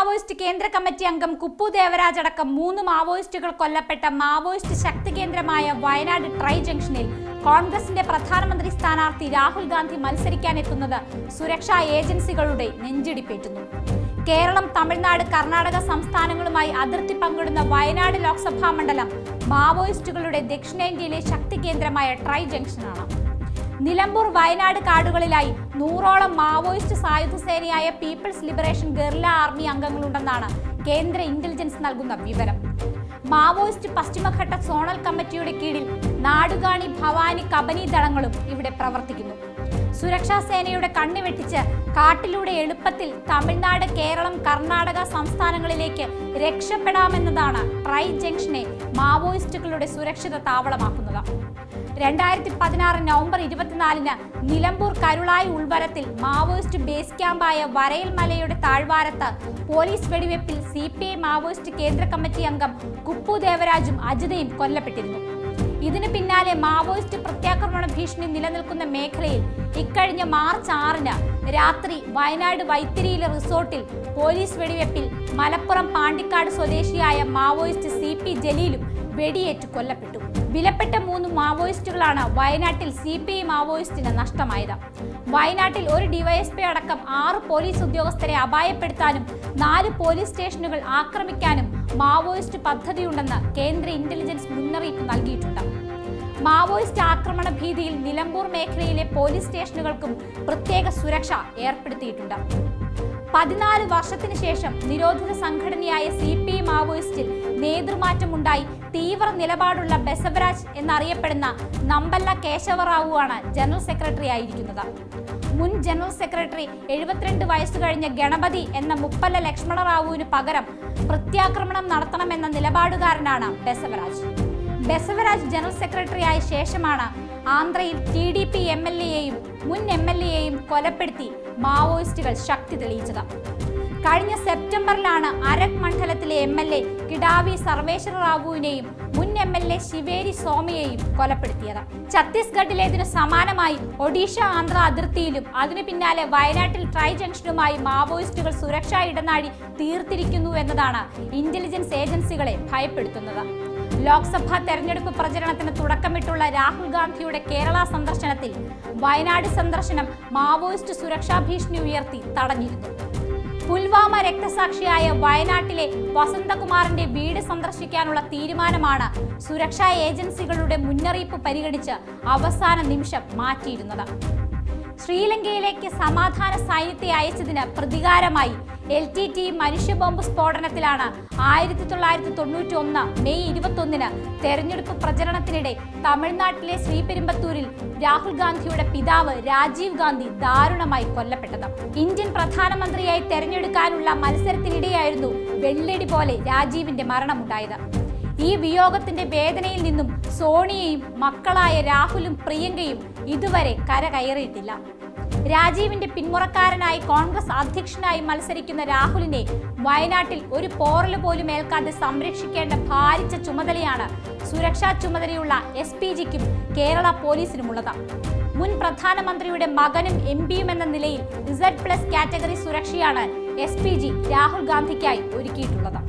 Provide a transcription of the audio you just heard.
Maoist കേന്ദ്ര committee അംഗം കുപ്പു ദേവരാജ് അടക്കം മൂന്ന് മാവോയിസ്റ്റുകൾ കൊല്ലപ്പെട്ട മാവോയിസ്റ്റ് ശക്തി കേന്ദ്രമായ വയനാട് ട്രൈ ജംഗ്ഷനിൽ കോൺഗ്രസിന്റെ പ്രധാനമന്ത്രി സ്ഥാനാർത്ഥി രാഹുൽ ഗാന്ധി മത്സരിക്കാനെത്തുന്നത് സുരക്ഷാ ഏജൻസികളുടെ നെഞ്ചിടിപ്പേറ്റുന്നു. കേരളം തമിഴ്നാട് കർണാടക സംസ്ഥാനങ്ങളുമായി അതിർത്തി പങ്കിടുന്ന വയനാട് ലോക്സഭാ മണ്ഡലം മാവോയിസ്റ്റുകളുടെ ദക്ഷിണേന്ത്യയിലെ ശക്തി കേന്ദ്രമായ ട്രൈ ജംഗ്ഷനാണ്. നിലമ്പൂർ വയനാട് കാടുകളിലായി നൂറോളം മാവോയിസ്റ്റ് സായുധ സേനയായ പീപ്പിൾസ് ലിബറേഷൻ ഗെറില്ല ആർമി അംഗങ്ങളുണ്ടെന്നാണ് കേന്ദ്ര ഇന്റലിജൻസ് നൽകുന്ന വിവരം. മാവോയിസ്റ്റ് പശ്ചിമഘട്ട സോണൽ കമ്മിറ്റിയുടെ കീഴിൽ നാടുകാണി ഭവാനി കബനി ദളങ്ങളും ഇവിടെ പ്രവർത്തിക്കുന്നു. സുരക്ഷാ സേനയുടെ കണ്ണു വെട്ടിച്ച് കാട്ടിലൂടെ എളുപ്പത്തിൽ തമിഴ്നാട് കേരളം കർണാടക സംസ്ഥാനങ്ങളിലേക്ക് രക്ഷപ്പെടാമെന്നതാണ് ട്രൈ ജംഗ്ഷനെ മാവോയിസ്റ്റുകളുടെ സുരക്ഷിത താവളമാക്കുന്നത്. രണ്ടായിരത്തി പതിനാറ് നവംബർ ഇരുപത്തിനാലിന് നിലമ്പൂർ കരുളായി ഉൾവരത്തിൽ മാവോയിസ്റ്റ് ബേസ് ക്യാമ്പായ വരയിൽ മലയുടെ താഴ്വാരത്ത് പോലീസ് വെടിവെപ്പിൽ സി മാവോയിസ്റ്റ് കേന്ദ്ര കമ്മിറ്റി അംഗം കുപ്പു ദേവരാജും അജിതയും കൊല്ലപ്പെട്ടിരുന്നു. ഇതിനു പിന്നാലെ മാവോയിസ്റ്റ് പ്രത്യാക്രമണ ഭീഷണി നിലനിൽക്കുന്ന മേഖലയിൽ ഇക്കഴിഞ്ഞ മാർച്ച് ആറിന് രാത്രി വയനാട് വൈത്തിരിയിലെ റിസോർട്ടിൽ പോലീസ് വെടിവെപ്പിൽ മലപ്പുറം പാണ്ടിക്കാട് സ്വദേശിയായ മാവോയിസ്റ്റ് സി പി ജലീലും വെടിയേറ്റ് കൊല്ലപ്പെട്ടു. വിലപ്പെട്ട മൂന്ന് മാവോയിസ്റ്റുകളാണ് വയനാട്ടിൽ സി പി ഐ മാവോയിസ്റ്റിന് നഷ്ടമായത്. വയനാട്ടിൽ ഒരു ഡിവൈഎസ്പി അടക്കം ആറ് പോലീസ് ഉദ്യോഗസ്ഥരെ അപായപ്പെടുത്താനും നാല് പോലീസ് സ്റ്റേഷനുകൾ ആക്രമിക്കാനും മാവോയിസ്റ്റ് പദ്ധതിയുണ്ടെന്ന് കേന്ദ്ര ഇന്റലിജൻസ് മുന്നറിയിപ്പ് നൽകിയിട്ടുണ്ട്. മാവോയിസ്റ്റ് ആക്രമണ ഭീതിയിൽ നിലമ്പൂർ മേഖലയിലെ പോലീസ് സ്റ്റേഷനുകൾക്കും പ്രത്യേക സുരക്ഷ ഏർപ്പെടുത്തിയിട്ടുണ്ട്. പതിനാല് വർഷത്തിന് ശേഷം നിരോധന സംഘടനയായ സി മാവോയിസ്റ്റിൽ നേതൃമാറ്റമുണ്ടായി. തീവ്ര നിലപാടുള്ള ബസവരാജ് എന്നറിയപ്പെടുന്ന നമ്പല്ല കേശവറാവുവാണ് ജനറൽ സെക്രട്ടറി ആയിരിക്കുന്നത്. മുൻ ജനറൽ സെക്രട്ടറി എഴുപത്തിരണ്ട് വയസ്സ് കഴിഞ്ഞ ഗണപതി എന്ന മുപ്പല്ല ലക്ഷ്മണറാവുവിന് പകരം പ്രത്യാക്രമണം നടത്തണമെന്ന നിലപാടുകാരനാണ് ബസവരാജ്. ബസവരാജ് ജനറൽ സെക്രട്ടറി ആയ ശേഷമാണ് ആന്ധ്രയിൽ T D P M L എയെയും മുൻ എം എൽ എയെയും കൊലപ്പെടുത്തി മാവോയിസ്റ്റുകൾ ശക്തി തെളിയിച്ചത്. കഴിഞ്ഞ സെപ്റ്റംബറിലാണ് അരക് മണ്ഡലത്തിലെ എം എൽ എ കിടാവി സർവേശ്വര റാവുവിനെയും മുൻ എം എൽ എ ശിവേരി സോമയെയും കൊലപ്പെടുത്തിയത്. ഛത്തീസ്ഗഡിലേതിനു സമാനമായി ഒഡീഷ ആന്ധ്ര അതിർത്തിയിലും അതിനു പിന്നാലെ വയനാട്ടിൽ ട്രൈ ജംഗ്ഷനുമായി മാവോയിസ്റ്റുകൾ സുരക്ഷാ ഇടനാഴി തീർത്തിരിക്കുന്നു എന്നതാണ് ഇന്റലിജൻസ് ഏജൻസികളെ ഭയപ്പെടുത്തുന്നത്. ലോക്സഭാ തെരഞ്ഞെടുപ്പ് പ്രചരണത്തിന് തുടക്കമിട്ടുള്ള രാഹുൽ ഗാന്ധിയുടെ കേരള സന്ദർശനത്തിൽ വയനാട് സന്ദർശനം മാവോയിസ്റ്റ് സുരക്ഷാ ഭീഷണി ഉയർത്തി തടഞ്ഞിരുന്നു. പുൽവാമ രക്തസാക്ഷിയായ വയനാട്ടിലെ വസന്തകുമാറിന്റെ വീട് സന്ദർശിക്കാനുള്ള തീരുമാനമാണ് സുരക്ഷാ ഏജൻസികളുടെ മുന്നറിയിപ്പ് പരിഗണിച്ച് അവസാന നിമിഷം മാറ്റിയിരുന്നത്. ശ്രീലങ്കയിലേക്ക് സമാധാന സൈന്യത്തെ അയച്ചതിന് പ്രതികാരമായി എൽ ടി ടി മനുഷ്യ ബോംബ് സ്ഫോടനത്തിലാണ് ആയിരത്തി തൊള്ളായിരത്തി തൊണ്ണൂറ്റി ഒന്ന് മെയ് ഇരുപത്തൊന്നിന് തെരഞ്ഞെടുപ്പ് പ്രചരണത്തിനിടെ തമിഴ്നാട്ടിലെ ശ്രീപെരുമ്പത്തൂരിൽ രാഹുൽ ഗാന്ധിയുടെ പിതാവ് രാജീവ് ഗാന്ധി ദാരുണമായി കൊല്ലപ്പെട്ടത്. ഇന്ത്യൻ പ്രധാനമന്ത്രിയായി തെരഞ്ഞെടുക്കാനുള്ള മത്സരത്തിനിടെയായിരുന്നു വെള്ളടി പോലെ രാജീവിന്റെ മരണമുണ്ടായത്. ഈ വിയോഗത്തിന്റെ വേദനയിൽ നിന്നും സോണിയയും മക്കളായ രാഹുലും പ്രിയങ്കയും ഇതുവരെ കരകയറിയിട്ടില്ല. രാജീവിന്റെ പിന്മുറക്കാരനായി കോൺഗ്രസ് അധ്യക്ഷനായി മത്സരിക്കുന്ന രാഹുലിനെ വയനാട്ടിൽ ഒരു പോറൽ പോലും ഏൽക്കാതെ സംരക്ഷിക്കേണ്ട ഭാരിച്ച ചുമതലയാണ് സുരക്ഷാ ചുമതലയുള്ള എസ് പി ജിക്കും കേരള പോലീസിനുമുള്ളത്. മുൻ പ്രധാനമന്ത്രിയുടെ മകനും എം പിയും എന്ന നിലയിൽ ഇസഡ് പ്ലസ് കാറ്റഗറി സുരക്ഷയാണ് എസ് പി ജി രാഹുൽ ഗാന്ധിക്കായി ഒരുക്കിയിട്ടുള്ളത്.